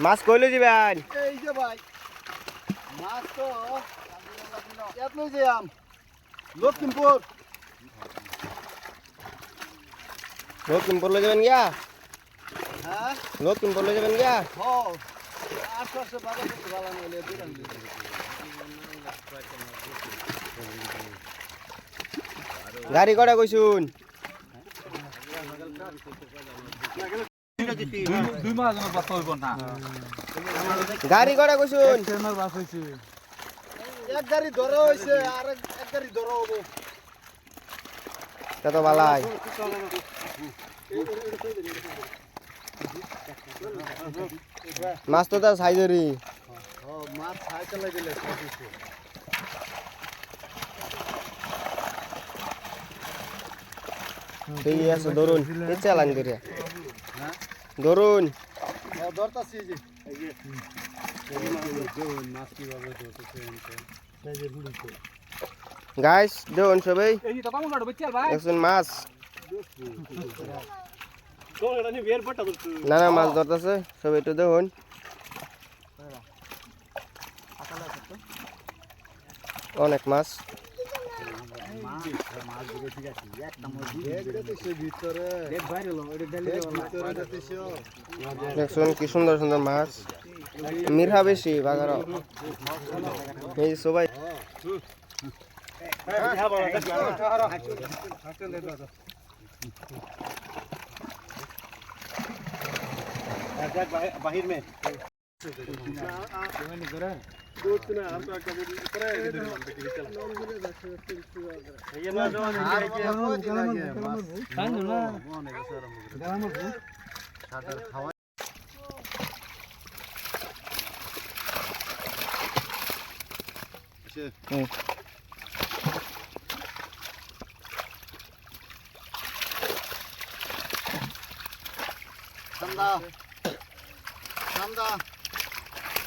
মাছ কইলে যাবেন? এই যে ভাই মাছ তো এত লই যে আম। লক্ষ্মীপুর। লক্ষ্মীপুর যাবেন গিয়া? হ্যাঁ? লক্ষ্মীপুর যাবেন গিয়া? ও আশপাশে ভালো নইলে গাড়ি কটা কইছুন? গাড়ি কটা কইছুন? এক বালাই। মাছ তো তার সাইজেরই মাছ সাইকেলে ঠিক আছে, ধরুন। এই চালান করে ধরুন। গাইস দেখুন সবাই। এই দেখুন মাছ? না না, মাছ ধরতেছে। সবাই একটু দেখুন অনেক মাছ। দেখুন কি সুন্দর সুন্দর মাছ। মিরহা বেশি বাজার এই সবাই বাহির মে। ঠান্ডা ঠান্ডা ঠান্ডা